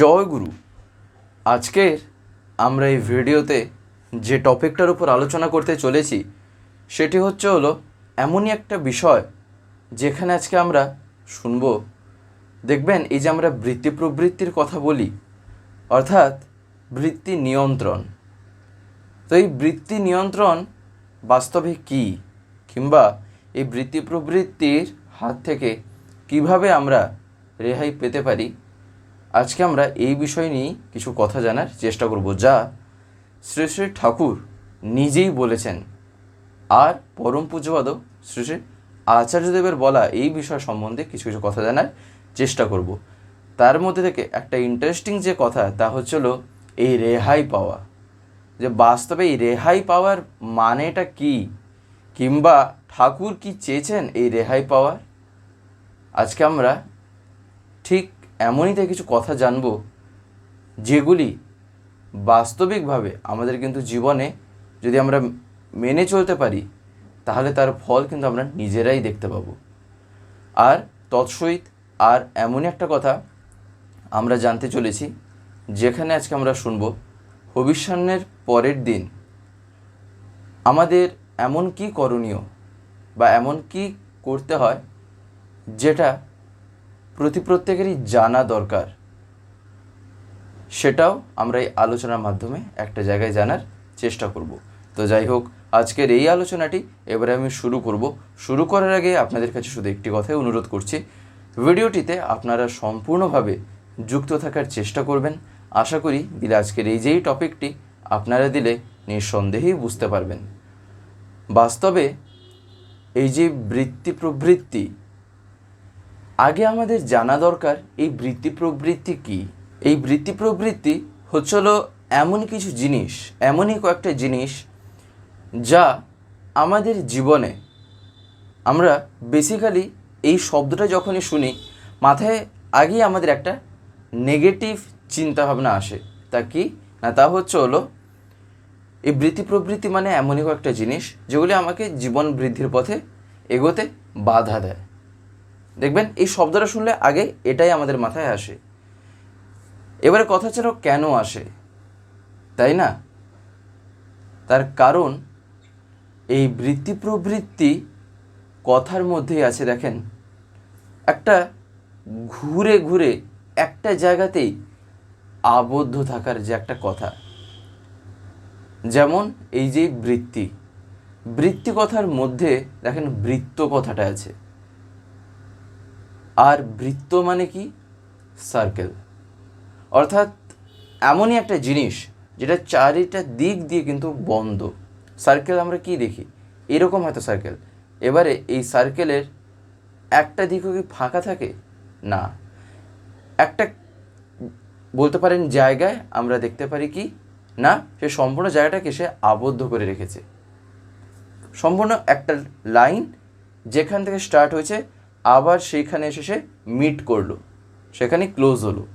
জয় গুরু। আজকের আমরা এই ভিডিওতে যে টপিকটার উপর আলোচনা করতে চলেছি, সেটি হচ্ছে হলো এমনই একটা বিষয় যেখানে আজকে আমরা শুনব। দেখবেন এই যে আমরা বৃত্তি প্রবৃত্তির কথা বলি, অর্থাৎ বৃত্তি নিয়ন্ত্রণ। তো এই বৃত্তি নিয়ন্ত্রণ বাস্তবে কী? কিংবা এই বৃত্তি প্রবৃত্তির হাত থেকে কীভাবে আমরা রেহাই পেতে পারি? আজকে আমরা এই বিষয় নিয়ে কিছু কথা জানার চেষ্টা করব যা শ্রী শ্রী ঠাকুর নিজেই বলেছেন। আর পরম পূজ্যপাদ শ্রী শ্রী আচার্যদেবের বলা এই বিষয় সম্বন্ধে কিছু কিছু কথা জানার চেষ্টা করব। তার মধ্যে থেকে একটা ইন্টারেস্টিং যে কথা, তা হচ্ছিল এই রেহাই পাওয়া। যে বাস্তবে এই রেহাই পাওয়ার মানেটা কি? কিংবা ঠাকুর কি চেয়েছেন এই রেহাই পাওয়ার? আজকে আমরা ঠিক এমনই তাই কিছু কথা জানব, যেগুলি বাস্তবিকভাবে আমাদের কিন্তু জীবনে যদি আমরা মেনে চলতে পারি, তাহলে তার ফল কিন্তু আমরা নিজেরাই দেখতে পাবো। আর তৎসহিত আর এমনই একটা কথা আমরা জানতে চলেছি, যেখানে আজকে আমরা শুনব, হবিষ্যান্নের পরের দিন আমাদের এমন কি করণীয় বা এমন কি করতে হয়, যেটা প্রতি প্রত্যেকেরই জানা দরকার। সেটাও আমরা এই আলোচনার মাধ্যমে একটা জায়গায় জানার চেষ্টা করব। তো যাই হোক, আজকের এই আলোচনাটি এবারে আমি শুরু করব। শুরু করার আগে আপনাদের কাছে শুধু একটি কথাই অনুরোধ করছি, ভিডিওটিতে আপনারা সম্পূর্ণভাবে যুক্ত থাকার চেষ্টা করবেন। আশা করি দিলে আজকের এই যেই টপিকটি আপনারা দিলে নিঃসন্দেহেই বুঝতে পারবেন। বাস্তবে এই যে বৃত্তি প্রবৃত্তি আগে আমাদের জানা দরকার এই বৃত্তি প্রবৃত্তি কি? এই বৃত্তি প্রবৃত্তি হচ্ছিল এমন কিছু জিনিস, এমনই কয়েকটা জিনিস যা আমাদের জীবনে আমরা বেসিক্যালি এই শব্দটা যখনই শুনি, মাথায় আগেই আমাদের একটা নেগেটিভ চিন্তাভাবনা আসে। তা কি? না, তা হচ্ছে হলো এই বৃত্তি প্রবৃত্তি মানে এমনই কয়েকটা জিনিস যেগুলি আমাকে জীবন বৃদ্ধির পথে এগোতে বাধা দেয়। দেখবেন, এই শব্দটা শুনলে আগে এটাই আমাদের মাথায় আসে। এবারে কথা ছিল কেন আসে? তাই না? তার কারণ, এই বৃত্তি প্রবৃত্তি কথার মধ্যেই আছে, দেখেন। একটা ঘুরে ঘুরে একটা জায়গাতেই আবদ্ধ থাকার যে একটা কথা। যেমন, এই যে বৃত্তি। বৃত্তি কথার মধ্যে, দেখেন, বৃত্ত কথাটা আছে। আর বৃত্ত মানে কি? সার্কেল অর্থাৎ এমনই একটা জিনিস যেটা চারিটা দিক দিয়ে কিন্তু বন্ধ। সার্কেল আমরা কি দেখি? এরকম হয়তো সার্কেল এবারে এই সার্কেলের একটা দিকও কি ফাঁকা থাকে? না। একটা বলতে পারেন জায়গায় আমরা দেখতে পারি কি? না, সে সম্পূর্ণ জায়গাটাকে সে আবদ্ধ করে রেখেছে। সম্পূর্ণ একটা লাইন যেখান থেকে স্টার্ট হয়েছে আবার সেইখানে এসে সে মিট করল। সেখানে ক্লোজ হলো।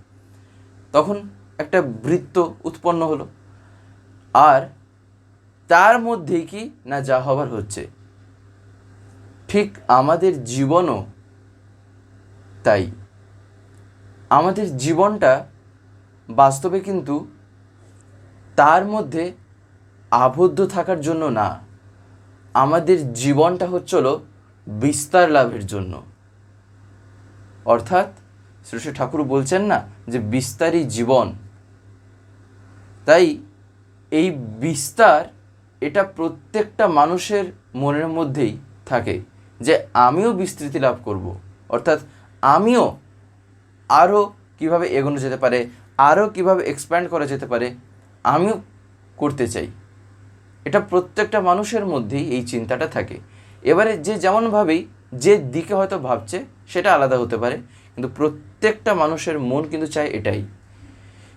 তখন একটা বৃত্ত উৎপন্ন হলো। আর তার মধ্যেই কি না যা হবার হচ্ছে। ঠিক আমাদের জীবনও তাই। আমাদের জীবনটা বাস্তবে কিন্তু তার মধ্যে আবদ্ধ থাকার জন্য না। আমাদের জীবনটা হচ্ছিল বিস্তার লাভের জন্য। অর্থাৎ শ্রী ঠাকুর বলছেন না যে বিস্তারই জীবন। তাই এই বিস্তার এটা প্রত্যেকটা মানুষের মনের মধ্যেই থাকে যে আমিও বিস্তৃতি লাভ করব। অর্থাৎ আমিও আরও কীভাবে এগোনো যেতে পারে আরও কীভাবে এক্সপ্যান্ড করা যেতে পারে, আমিও করতে চাই। এটা প্রত্যেকটা মানুষের মধ্যেই এই চিন্তাটা থাকে। এবারে যে যেমনভাবেই যে দিকে হয়তো ভাবছে, সেটা আলাদা হতে পারে, কিন্তু প্রত্যেকটা মানুষের মন কিন্তু চায় এটাই।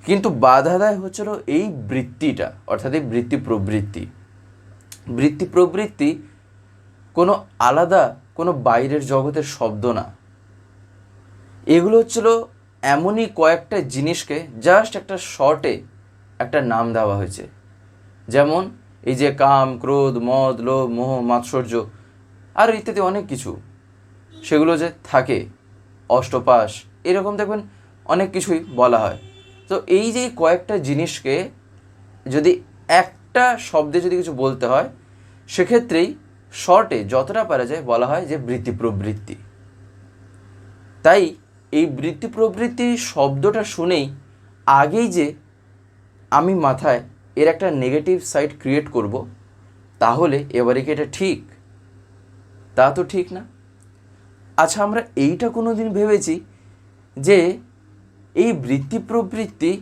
কিন্তু বাধা দেয় হচ্ছিল এই বৃত্তিটা, অর্থাৎ এই বৃত্তি প্রবৃত্তি। বৃত্তি প্রবৃত্তি কোনো আলাদা, কোনো বাইরের জগতের শব্দ না। এগুলো হচ্ছিল এমনই কয়েকটা জিনিসকে জাস্ট একটা শর্টে একটা নাম দেওয়া হয়েছে। যেমন এই যে কাম, ক্রোধ, মদ, লোভ, মোহ, মাৎসর্য, আর ইত্যাদি অনেক কিছু। সেগুলো যে থাকে, অষ্টপাশ, এরকম দেখবেন অনেক কিছুই বলা হয়। তো এই যে কয়েকটা জিনিসকে যদি একটা শব্দে যদি কিছু বলতে হয়, সেক্ষেত্রেই শর্টে যতটা পারা যায় বলা হয় যে বৃত্তি প্রবৃত্তি। তাই এই বৃত্তি প্রবৃত্তি শব্দটা শুনেই আগেই যে আমি মাথায় এর একটা নেগেটিভ সাইড ক্রিয়েট করব, তাহলে এবারে কি এটা ঠিক? তা তো ঠিক না। আচ্ছা আমরা এইটা কোনো দিন ভেবেছি যে এই বৃত্তি প্রবৃত্তি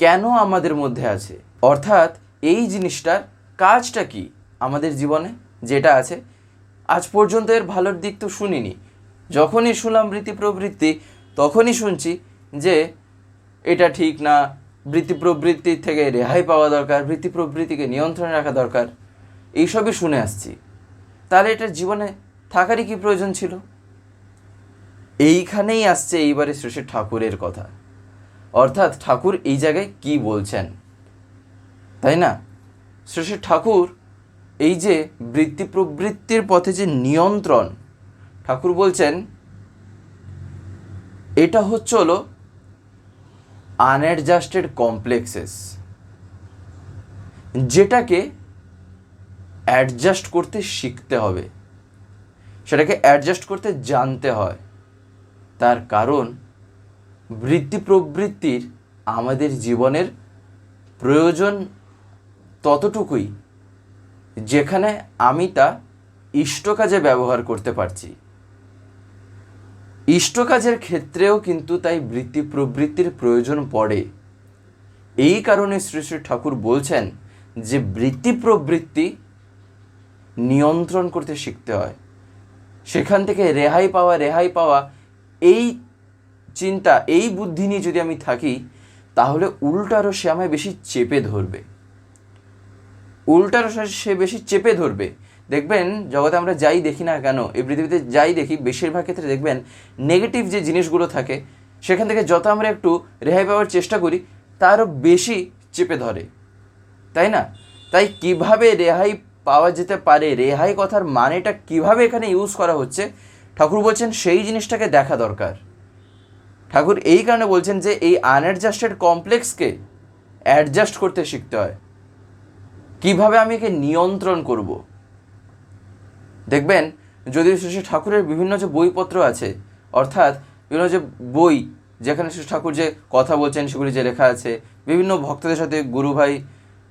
কেন আমাদের মধ্যে আছে? অর্থাৎ এই জিনিসটার কাজটা কি আমাদের জীবনে যেটা আছে? আজ পর্যন্ত এর ভালোর দিক তো শুনিনি। যখনই শুনলাম বৃত্তি প্রবৃত্তি তখনই শুনছি যে এটা ঠিক না বৃত্তি প্রবৃত্তির থেকে রেহাই পাওয়া দরকার বৃত্তি প্রবৃত্তিকে নিয়ন্ত্রণে রাখা দরকার, এইসবই শুনে আসছি। তাহলে এটার জীবনে থাকারই কি প্রয়োজন ছিল? এইখানেই আসছে এইবারে শ্রী ঠাকুরের কথা। অর্থাৎ ঠাকুর এই জায়গায় কি বলছেন? তাই না? শ্রী ঠাকুর এই যে বৃত্তি প্রবৃত্তির পথে যে নিয়ন্ত্রণ, ঠাকুর বলছেন, এটা হচ্ছে হলো আনঅ্যাডজাস্টেড কমপ্লেক্সেস যেটাকে অ্যাডজাস্ট করতে শিখতে হবে। সেটাকে অ্যাডজাস্ট করতে জানতে হয়। তার কারণ বৃত্তি প্রবৃত্তির আমাদের জীবনের প্রয়োজন ততটুকুই, যেখানে আমি তা ইষ্ট কাজে ব্যবহার করতে পারছি। ইষ্ট কাজের ক্ষেত্রেও কিন্তু তাই বৃত্তি প্রবৃত্তির প্রয়োজন পড়ে। এই কারণে শ্রী শ্রী ঠাকুর বলছেন যে বৃত্তি প্রবৃত্তি নিয়ন্ত্রণ করতে শিখতে হয়। সেখান থেকে রেহাই পাওয়া রেহাই পাওয়া এই চিন্তা, এই বুদ্ধি নিয়ে যদি আমি থাকি, তাহলে উল্টারও সে আমায় বেশি চেপে ধরবে। উল্টারও সে- বেশি চেপে ধরবে। দেখবেন, জগতে আমরা যাই দেখি না কেন, এই পৃথিবীতে যাই দেখি, বেশিরভাগ ক্ষেত্রে দেখবেন নেগেটিভ যে জিনিসগুলো থাকে, সেখান থেকে যত আমরা একটু রেহাই পাওয়ার চেষ্টা করি তারও বেশি চেপে ধরে। তাই না? তাই কীভাবে রেহাই পাওয়া যেতে পারে, রেহাই কথার মানেটা কীভাবে এখানে ইউজ করা হচ্ছে ঠাকুর বলছেন, সেই জিনিসটাকে দেখা দরকার। ঠাকুর এই কারণে বলছেন যে, এই আনঅ্যাডজাস্টেড কমপ্লেক্সকে অ্যাডজাস্ট করতে শিখতে হয়। কীভাবে আমি একে নিয়ন্ত্রণ করব? দেখবেন, যদি শ্রী ঠাকুরের বিভিন্ন যে বইপত্র আছে, অর্থাৎ বিভিন্ন যে বই, যেখানে শ্রী ঠাকুর যে কথা বলছেন, সেগুলি যে লেখা আছে, বিভিন্ন ভক্তদের সাথে গুরু ভাই,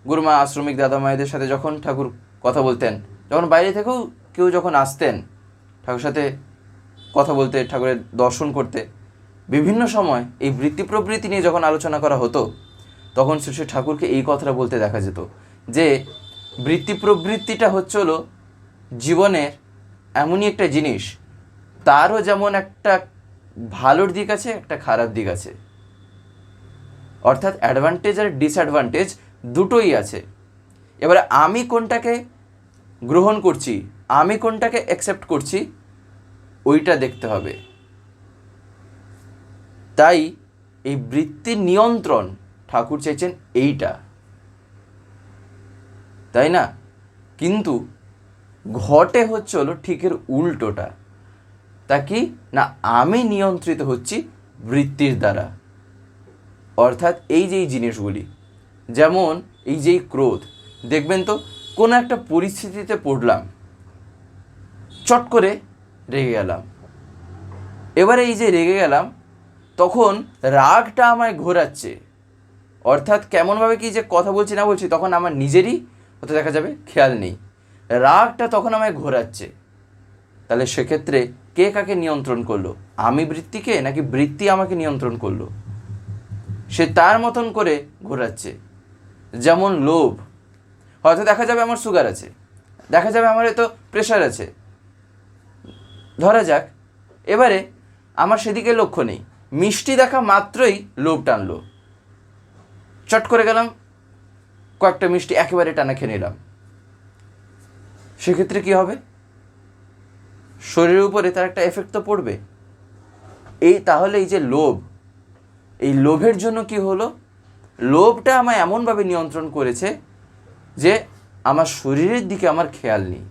গুরুমা, আশ্রমিক দাদা মায়েদের সাথে যখন ঠাকুর কথা বলতেন, যখন বাইরে থেকেও কেউ যখন আসতেন, ঠাকুর সাথে কথা বলতে, ঠাকুরের দর্শন করতে, বিভিন্ন সময় এই বৃত্তি প্রবৃত্তি নিয়ে যখন আলোচনা করা হতো, তখন শ্রী শ্রী ঠাকুরকে এই কথাটা বলতে দেখা যেত যে বৃত্তি প্রবৃত্তিটা হচ্ছে হলো জীবনের এমনই একটা জিনিস, তারও যেমন একটা ভালোর দিক আছে, একটা খারাপ দিক আছে। অর্থাৎ অ্যাডভান্টেজ আর ডিসঅ্যাডভান্টেজ দুটোই আছে। এবারে আমি কোনটাকে গ্রহণ করছি, আমি কোনটাকে অ্যাকসেপ্ট করছি ওইটা দেখতে হবে। তাই এই বৃত্তির নিয়ন্ত্রণ ঠাকুর চাইছেন এইটা। তাই না? কিন্তু ঘটে হচ্ছে হলো ঠিকের উল্টোটা। তা কি? না, আমি নিয়ন্ত্রিত হচ্ছি বৃত্তির দ্বারা। অর্থাৎ এই যে জিনিসগুলি, যেমন এই যে এই ক্রোধ, দেখবেন তো কোনো একটা পরিস্থিতিতে পড়লাম, চট করে রেগে গেলাম। এবারে এই যে রেগে গেলাম, তখন রাগটা আমায় ঘোরাচ্ছে। অর্থাৎ কেমনভাবে কি যে কথা বলছি না বলছি, তখন আমার নিজেরই হতে দেখা যাবে খেয়াল নেই। রাগটা তখন আমায় ঘোরাচ্ছে। তাহলে সেক্ষেত্রে কে কাকে নিয়ন্ত্রণ করল? আমি বৃত্তিকে নাকি বৃত্তি আমাকে নিয়ন্ত্রণ করল? সে তার মতন করে ঘোরাচ্ছে। যেমন লোভ। হয়তো দেখা যাবে আমার সুগার আছে। দেখা যাবে আমার হয়তো প্রেশার আছে। ধরা যাক, এবারে আমার সেদিকে লক্ষ্য নেই। মিষ্টি দেখা মাত্রই লোভ টানলো। চট করে গেলাম, কয়েকটা মিষ্টি একেবারে টানা খেয়ে নিলাম। সেক্ষেত্রে কি হবে? শরীরের উপরে তার একটা এফেক্ট তো পড়বে। এই তাহলে এই যে লোভ, এই লোভের জন্য কি হলো? লোভটা আমায় এমনভাবে নিয়ন্ত্রণ করেছে যে আমার শরীরের দিকে আমার খেয়াল নেই।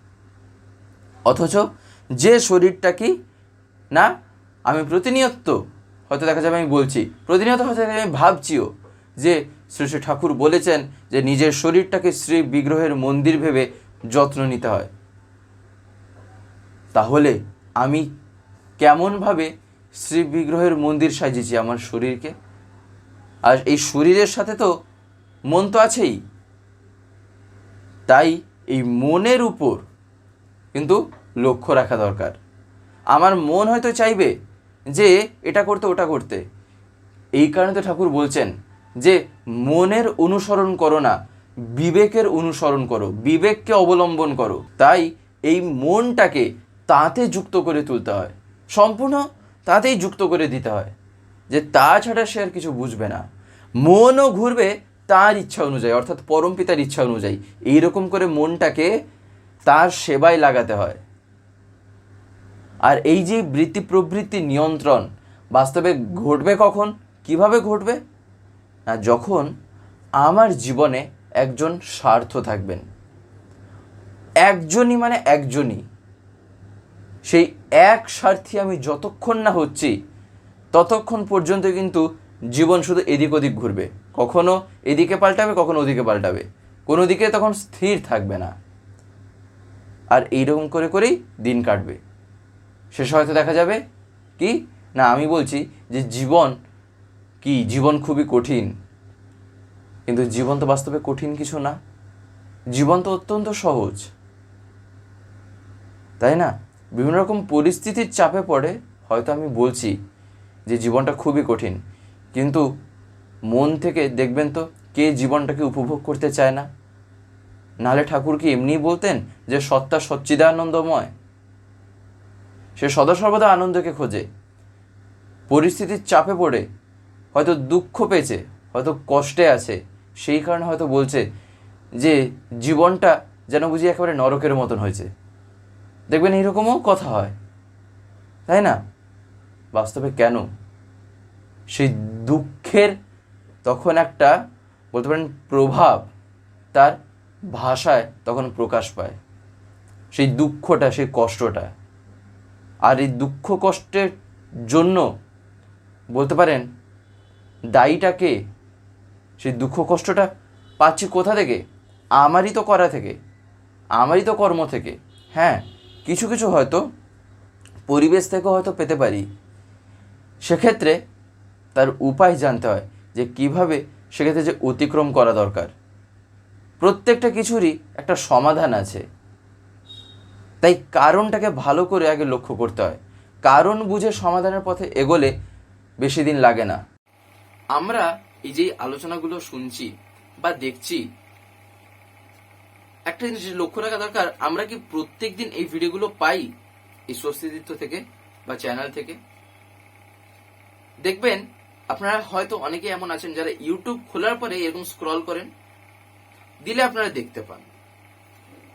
অথচ যে শরীরটা কি? না, আমি প্রতিনিয়ত, হয়তো দেখা যাবে আমি বলছি, প্রতিনিয়ত হয়তো আমি ভাবছিও যে শ্রী শ্রী ঠাকুর বলেছেন যে নিজের শরীরটাকে শ্রী বিগ্রহের মন্দির ভেবে যত্ন নিতে হয়। তাহলে আমি কেমনভাবে শ্রী বিগ্রহের মন্দির সাজিয়েছি আমার শরীরকে? আর এই শরীরের সাথে তো মন তো আছেই। তাই এই মনের উপর কিন্তু লক্ষ্য রাখা দরকার। আমার মন হয়তো চাইবে যে এটা করতে, ওটা করতে। এই কারণে তো ঠাকুর বলছেন যে মনের অনুসরণ করো না, বিবেকের অনুসরণ করো, বিবেককে অবলম্বন করো। তাই এই মনটাকে তাতে যুক্ত করে তুলতে হয়। সম্পূর্ণ তাতেই যুক্ত করে দিতে হয়। যে তাছাড়া সে আর কিছু বুঝবে না। মনও ঘুরবে তার ইচ্ছা অনুযায়ী, অর্থাৎ পরম পিতার ইচ্ছা অনুযায়ী। এইরকম করে মনটাকে তার সেবায় লাগাতে হয়। আর এই যে বৃত্তি প্রবৃত্তি নিয়ন্ত্রণ, বাস্তবে ঘটবে কখন? কীভাবে ঘটবে? না, যখন আমার জীবনে একজন স্বার্থ থাকবেন। একজনই মানে একজনই। সেই এক স্বার্থী আমি যতক্ষণ না হচ্ছি, ততক্ষণ পর্যন্ত কিন্তু জীবন শুধু এদিক ওদিক ঘুরবে। কখনো এদিকে পাল্টাবে, কখনো ওদিকে পাল্টাবে। কোনো দিকে তখন স্থির থাকবে না। আর এইরকম করে করেই দিন কাটবে। শেষে হয়তো দেখা যাবে? কি? না, আমি বলছি যে জীবন কি? জীবন খুবই কঠিন। কিন্তু জীবন তো বাস্তবে কঠিন কিছু না। জীবন তো অত্যন্ত সহজ। তাই না? বিভিন্ন রকম পরিস্থিতির চাপে পড়ে হয়তো আমি বলছি যে জীবনটা খুবই কঠিন। কিন্তু মন থেকে দেখবেন তো কে জীবনটাকে উপভোগ করতে চায় না? নাহলে ঠাকুর কি এমনিই বলতেন যে সত্তা সচ্চিদানন্দময়? সে সদা সর্বদা আনন্দকে খোঁজে। পরিস্থিতির চাপে পড়ে, হয়তো দুঃখ পেয়েছে, হয়তো কষ্টে আছে, সেই কারণে হয়তো বলছে যে জীবনটা যেন বুঝি একেবারে নরকের মতন হয়েছে। দেখবেন এইরকমও কথা হয়। তাই না? বাস্তবে কেন? সেই দুঃখের তখন একটা বলতে পারেন প্রভাব তার ভাষায় তখন প্রকাশ পায়। সেই দুঃখটা, সেই কষ্টটা। আর এই দুঃখ কষ্টের জন্য বলতে পারেন দায়ীটাকে, সেই দুঃখ কষ্টটা পাচ্ছি কোথা থেকে? আমারই তো করা থেকে, আমারই তো কর্ম থেকে। হ্যাঁ কিছু কিছু হয়তো পরিবেশ থেকে হয়তো পেতে পারি। সেক্ষেত্রে তার উপায় জানতে হয় যে কীভাবে সেক্ষেত্রে যে অতিক্রম করা দরকার। প্রত্যেকটা কিছুরই একটা সমাধান আছে। তাই কারণটাকে ভালো করে আগে লক্ষ্য করতে হয়। কারণ বুঝে সমাধানের পথে এগোলে বেশি দিন লাগে না। আমরা এই যে আলোচনাগুলো শুনছি বা দেখছি, একটা জিনিস লক্ষ্য রাখা দরকার, আমরা কি প্রত্যেক দিন এই ভিডিওগুলো পাই এই স্বস্তিদিত্ব থেকে বা চ্যানেল থেকে? দেখবেন, আপনারা হয়তো অনেকে এমন আছেন যারা ইউটিউব খোলার পরে এরকম স্ক্রল করেন, দিলে আপনারা দেখতে পান।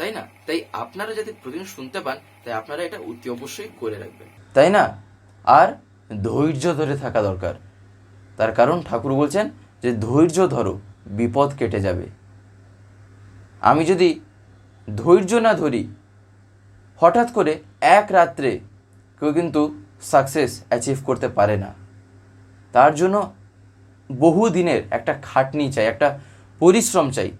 তাই না? তাই আপনারা যাতে প্রতিদিন শুনতে পান, তাই আপনারা এটা অতি অবশ্যই করে রাখবেন। তাই না? আর ধৈর্য ধরে থাকা দরকার। তার কারণ ঠাকুর বলছেন যে ধৈর্য ধরো, বিপদ কেটে যাবে। আমি যদি ধৈর্য না ধরি, হঠাৎ করে এক রাত্রে কেউ কিন্তু সাকসেস অ্যাচিভ করতে পারে না। তার জন্য বহু দিনের একটা খাটনি চাই, একটা পরিশ্রম চাই।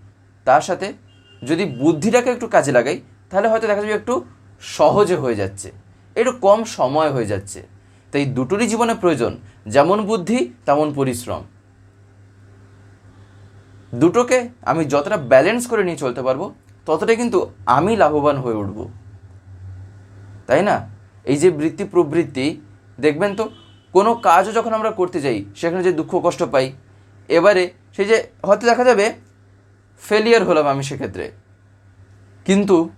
তার সাথে যদি বুদ্ধিটাকে একটু কাজে লাগাই, তাহলে হয়তো দেখা যাবে একটু সহজে হয়ে যাচ্ছে, একটু কম সময় হয়ে যাচ্ছে। তাই দুটোরই জীবনে প্রয়োজন, যেমন বুদ্ধি, তেমন পরিশ্রম। দুটোকে আমি যতটা ব্যালেন্স করে নিয়ে চলতে পারব, ততটাই কিন্তু আমি লাভবান হয়ে উঠব। তাই না? এই যে বৃত্তি প্রবৃত্তি, দেখবেন তো, কোনো কাজও যখন আমরা করতে যাই, সেখানে যে দুঃখ কষ্ট পাই, এবারে সেই যে হয়তো দেখা যাবে ফেলিয়ার হলাম আমি সেক্ষেত্রে। কিন্তু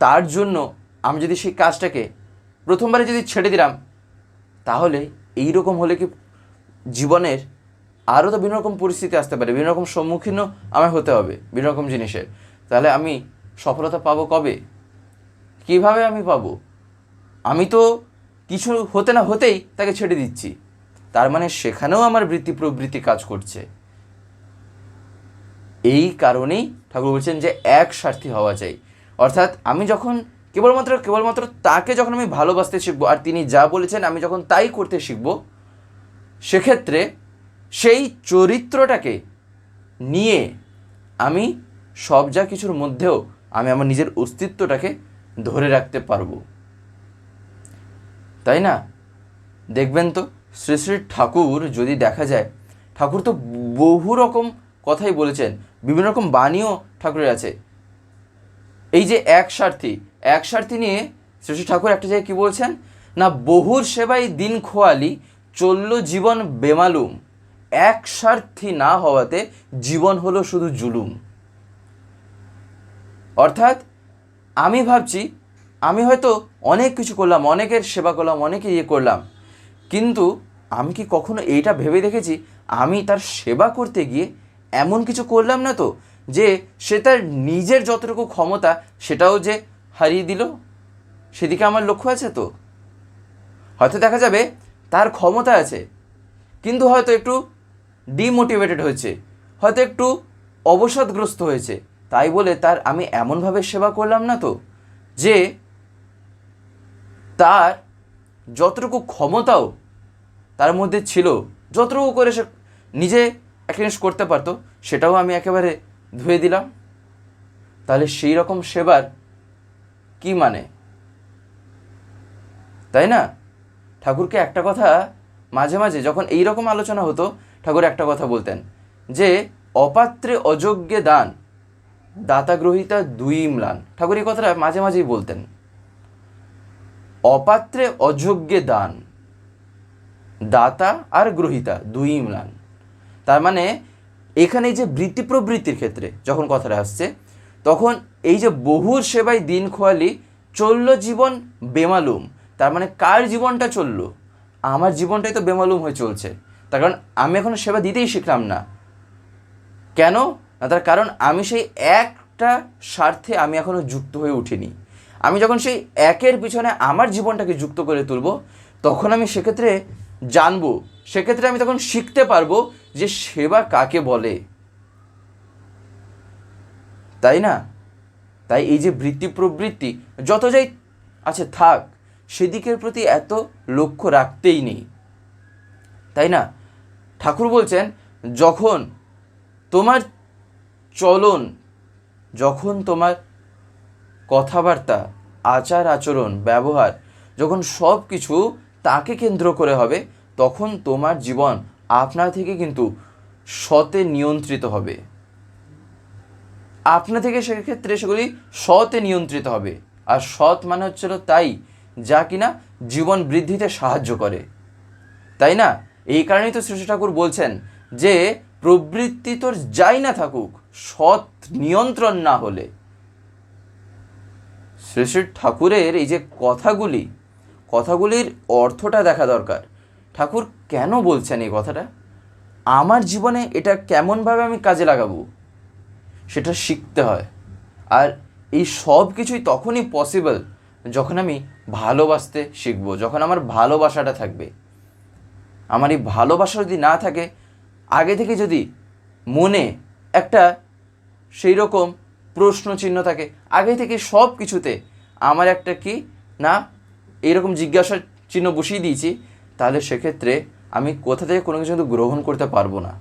তার জন্য আমি যদি সেই কাজটাকে প্রথমবারে যদি ছেড়ে দিলাম, তাহলে এই রকম হলে কি জীবনের আরও তো বিভিন্ন রকম পরিস্থিতি আসতে পারে বিভিন্ন রকম সম্মুখীনও আমার হতে হবে বিভিন্ন রকম জিনিসের। তাহলে আমি সফলতা পাবো কবে? কীভাবে আমি পাবো? আমি তো কিছু হতে না হতেই তাকে ছেড়ে দিচ্ছি। তার মানে সেখানেও আমার বৃত্তি প্রবৃত্তি কাজ করছে। এই কারণেই ঠাকুর বলছেন যে এক স্বার্থী হওয়া চাই। অর্থাৎ আমি যখন কেবলমাত্র কেবলমাত্র তাকে যখন আমি ভালোবাসতে শিখব আর তিনি যা বলেছেন আমি যখন তাই করতে শিখব, সেক্ষেত্রে সেই চরিত্রটাকে নিয়ে আমি সব যা কিছুর মধ্যেও আমি আমার নিজের অস্তিত্বটাকে ধরে রাখতে পারব। তাই না? দেখবেন তো শ্রী শ্রী ঠাকুর যদি দেখা যায়, ঠাকুর তো বহু রকম কথাই বলেছেন। বিভিন্ন রকম বাণীও ঠাকুরের আছে। এই যে এক স্বার্থী এক স্বার্থী নিয়ে শ্রী ঠাকুর একটা জায়গায় কী বলছেন? না, বহুর সেবাই দিন খোয়ালি, চলল জীবন বেমালুম। এক স্বার্থী না হওয়াতে জীবন হলো শুধু জুলুম। অর্থাৎ আমি ভাবছি, আমি হয়তো অনেক কিছু করলাম, অনেকের সেবা করলাম অনেকে ইয়ে করলাম, কিন্তু আমি কি কখনো এইটা ভেবে দেখেছি? আমি তার সেবা করতে গিয়ে এমন কিছু করলাম না তো, যে সে তার নিজের যতটুকু ক্ষমতা সেটাও যে হারিয়ে দিল, সেদিকে আমার লক্ষ্য আছে তো? হয়তো দেখা যাবে তার ক্ষমতা আছে, কিন্তু হয়তো একটু ডিমোটিভেটেড হয়েছে, হয়তো একটু অবসাদগ্রস্ত হয়েছে, তাই বলে তার আমি এমনভাবে সেবা করলাম না তো, যে তার যতটুকু ক্ষমতাও তার মধ্যে ছিল, যতটুকু করে সে নিজে একটা জিনিস করতে পারতো, সেটাও আমি একেবারে ধুয়ে দিলাম। তাহলে সেই রকম সেবার কি মানে? তাই না? ঠাকুরকে একটা কথা মাঝে মাঝে যখন এই রকম আলোচনা হতো, ঠাকুর একটা কথা বলতেন যে, অপাত্রে অযোগ্যে দান দাতা গ্রহিতা দুই ম্লান। ঠাকুর এই কথাটা মাঝে মাঝেই বলতেন। অপাত্রে অযোগ্যে দান, দাতা আর গ্রহিতা দুই ম্লান। তার মানে এখানে যে বৃত্তি প্রবৃত্তির ক্ষেত্রে যখন কথাটা আসছে, তখন এই যে বহুর সেবায় দিন খোয়ালি চলল জীবন বেমালুম। তার মানে কার জীবনটা চলল? আমার জীবনটাই তো বেমালুম হয়ে চলছে। তার কারণ আমি এখন সেবা দিতেই শিখলাম না। কেন? না, তার কারণ আমি সেই একটা স্বার্থে আমি এখনও যুক্ত হয়ে উঠিনি। আমি যখন সেই একের পিছনে আমার জীবনটাকে যুক্ত করে তুলব, তখন আমি সেক্ষেত্রে জানব, সেক্ষেত্রে আমি তখন শিখতে পারব যে সেবা কাকে বলে? তাই না? তাই এই যে বৃত্তি প্রবৃত্তি, যত যাই আছে থাক, সেদিকের প্রতি এত লক্ষ্য রাখতেই নেই। তাই না? ঠাকুর বলছেন, যখন তোমার চলন, যখন তোমার কথাবার্তা, আচার, আচরণ, ব্যবহার, যখন সব কিছু তাকে কেন্দ্র করে হবে, তখন তোমার জীবন আপনা থেকে কিন্তু সতে নিয়ন্ত্রিত হবে। আপনা থেকে সেক্ষেত্রে সেগুলি সতে নিয়ন্ত্রিত হবে। আর সৎ মানে হচ্ছিল তাই, যা কিনা জীবন বৃদ্ধিতে সাহায্য করে। তাই না? এই কারণেই তো শ্রী ঠাকুর বলছেন যে, প্রবৃত্তি তোর যাই না থাকুক, সৎ নিয়ন্ত্রণ না হলে। শ্রী ঠাকুরের এই যে কথাগুলি, কথাগুলির অর্থটা দেখা দরকার। ঠাকুর কেন বলছেন এই কথাটা? আমার জীবনে এটা কেমনভাবে আমি কাজে লাগাবো? সেটা শিখতে হয়। আর এই সব কিছুই তখনই পসিবল যখন আমি ভালোবাসতে শিখব, যখন আমার ভালোবাসাটা থাকবে। আমার এই ভালোবাসা যদি না থাকে, আগে থেকে যদি মনে একটা সেই রকম প্রশ্ন চিহ্ন থাকে, আগে থেকে সব কিছুতে আমার একটা কি না এইরকম জিজ্ঞাসার চিহ্ন বসিয়ে দিয়েছি তাহলে সেক্ষেত্রে আমি কোথা থেকে কোনো কিছু কিন্তু গ্রহণ করতে পারব না।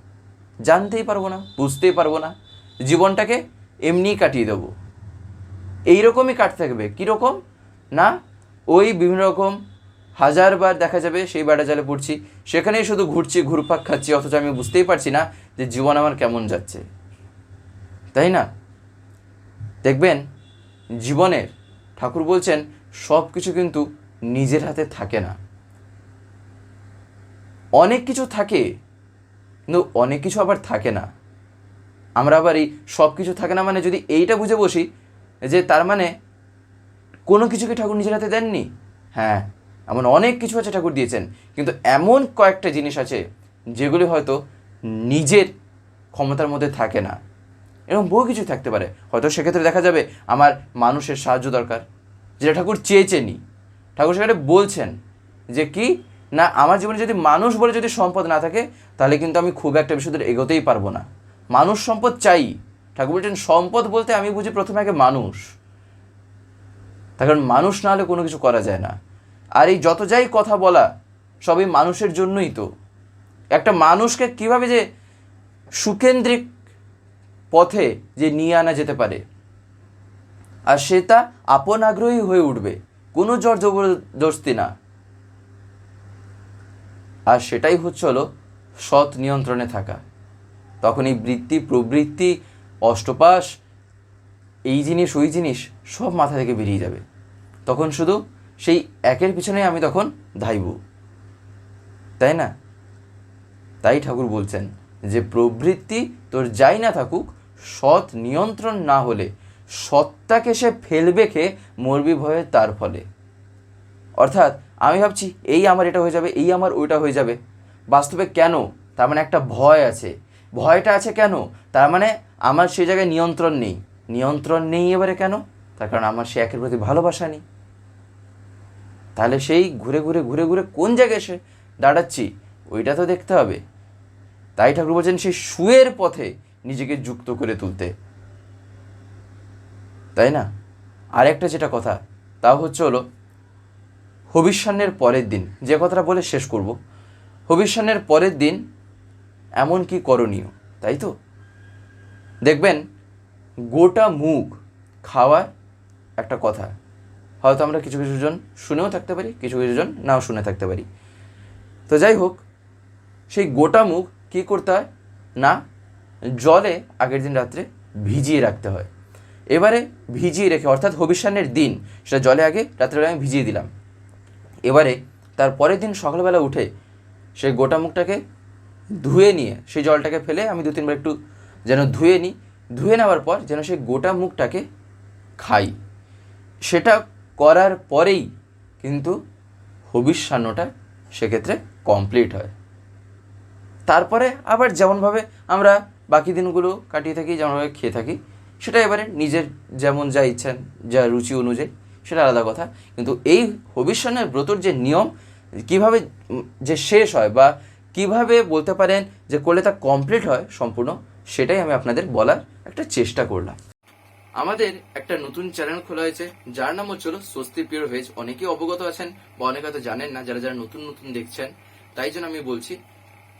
জানতেই পারব না, বুঝতেই পারব না। জীবনটাকে এমনিই কাটিয়ে দেবো। এইরকমই কাটতে থাকবে। কীরকম? না, ওই বিভিন্ন রকম হাজারবার দেখা যাবে, সেই বাড়া জালে পড়ছি, সেখানেই শুধু ঘুরছি, ঘুরপাক খাচ্ছি, অথচ আমি বুঝতেই পারছি না যে জীবন আমার কেমন যাচ্ছে। তাই না? দেখবেন, জীবনের ঠাকুর বলছেন সব কিছু কিন্তু নিজের হাতে থাকে না। অনেক কিছু থাকে, কিন্তু অনেক কিছু আবার থাকে না। আমরা আবার এই সব কিছু থাকে না মানে যদি এইটা বুঝে বসি যে তার মানে কোনো কিছুকে ঠাকুর নিজের হাতে দেননি? হ্যাঁ এমন অনেক কিছু আছে ঠাকুর দিয়েছেন, কিন্তু এমন কয়েকটা জিনিস আছে যেগুলি হয়তো নিজের ক্ষমতার মধ্যে থাকে না। এরকম বহু কিছু থাকতে পারে। হয়তো সেক্ষেত্রে দেখা যাবে আমার মানুষের সাহায্য দরকার, যেটা ঠাকুর চেয়েছেনই। ঠাকুর সেখানে বলছেন যে কি? না, আমার জীবনে যদি মানুষ বলে যদি সম্পদ না থাকে, তাহলে কিন্তু আমি খুব একটা দূর এগোতেই পারব না। মানুষ সম্পদ চাই। ঠাকুর বলছেন, সম্পদ বলতে আমি বুঝি প্রথমে আগে মানুষ। তার কারণ মানুষ না হলে কোনো কিছু করা যায় না। আর এই যত যাই কথা বলা, সবই মানুষের জন্যই তো। একটা মানুষকে কীভাবে যে সুকেন্দ্রিক পথে যে নিয়ে আনা যেতে পারে, আর সে তা আপন আগ্রহী হয়ে উঠবে। কোনো জোর জবরদস্তি না। আর সেটাই হচ্ছে হলো সৎ নিয়ন্ত্রণে থাকা। তখন এই বৃত্তি, প্রবৃত্তি, অষ্টপাশ, এই জিনিস, ওই জিনিস সব মাথা থেকে বেরিয়ে যাবে। তখন শুধু সেই একের পিছনে আমি তখন ধাইব। তাই না? তাই ঠাকুর বলছেন যে, প্রবৃত্তি তোর যাই না থাকুক, সৎ নিয়ন্ত্রণ না হলে সত্তাকে সে ফেলবে খে মরবি ভয়ে তার ফলে। অর্থাৎ আমি ভাবছি এই আমার এটা হয়ে যাবে, এই আমার ওইটা হয়ে যাবে। বাস্তবে কেন? তার মানে একটা ভয় আছে। ভয়টা আছে কেন? তার মানে আমার সেই জায়গায় নিয়ন্ত্রণ নেই। নিয়ন্ত্রণ নেই এবারে কেন? তার কারণ আমার সে একের প্রতি ভালোবাসা নেই। তাহলে সেই ঘুরে ঘুরে ঘুরে ঘুরে কোন জায়গায় এসে দাঁড়াচ্ছি, ওইটা তো দেখতে হবে। তাই ঠাকুর বলছেন সেই শুয়ের পথে নিজেকে যুক্ত করে তুলতে। তাই না? আরেকটা যেটা কথা, তা হচ্ছে হলো হবিষ্যান্নের পরের দিন, যে কথাটা বলে শেষ করব। হবিষ্যান্নের পরের দিন এমন কি করণীয়, তাই তো? দেখবেন, গোটা মুখ খাওয়ার একটা কথা। হয়তো আমরা কিছু কিছু জন শুনেও থাকতে পারি, কিছু কিছু জন নাও শুনে থাকতে পারি। তো যাই হোক, সেই গোটা মুখ কী করতে হয়? না, জলে আগের দিন রাত্রে ভিজিয়ে রাখতে হয়। এবারে ভিজিয়ে রেখে, অর্থাৎ হবিষ্যানের দিন, সেটা জলে আগে রাত্রেবেলা আমি ভিজিয়ে দিলাম। এবারে তার পরের দিন সকালবেলা উঠে সেই গোটা মুখটাকে ধুয়ে নিয়ে সেই জলটাকে ফেলে আমি দু তিনবার একটু যেন ধুয়ে নিই, ধুয়ে নেওয়ার পর যেন সেই গোটা মুখটাকে খাই। সেটা করার পরেই কিন্তু হবিষ্যান্নটা সেক্ষেত্রে কমপ্লিট হয়। তারপরে আবার যেমনভাবে আমরা বাকি দিনগুলো কাটিয়ে থাকি, যেমনভাবে খেয়ে থাকি, সেটা এবারে নিজের যেমন যা ইচ্ছা, যা রুচি অনুযায়ী সেটা আলাদা কথা। কিন্তু এই হবিষ্যানের ব্রতর যে নিয়ম, কীভাবে যে শেষ হয় বা কীভাবে বলতে পারেন যে করলে তা কমপ্লিট হয় সম্পূর্ণ, সেটাই আমি আপনাদের বলার একটা চেষ্টা করলাম। আমাদের একটা নতুন চ্যানেল খোলা হয়েছে, যার নাম হচ্ছিল স্বস্তি পিওর ভেজ অনেকেই অবগত আছেন বা অনেকে হয়তো জানেন না, যারা যারা নতুন নতুন দেখছেন, তাই জন্য আমি বলছি,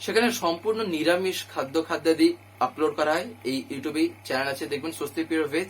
সেখানে সম্পূর্ণ নিরামিষ খাদ্য খাদ্যাদি আপলোড করা হয়। এই ইউটিউবে চ্যানেল আছে, দেখবেন স্বস্তি পিওর ভেজ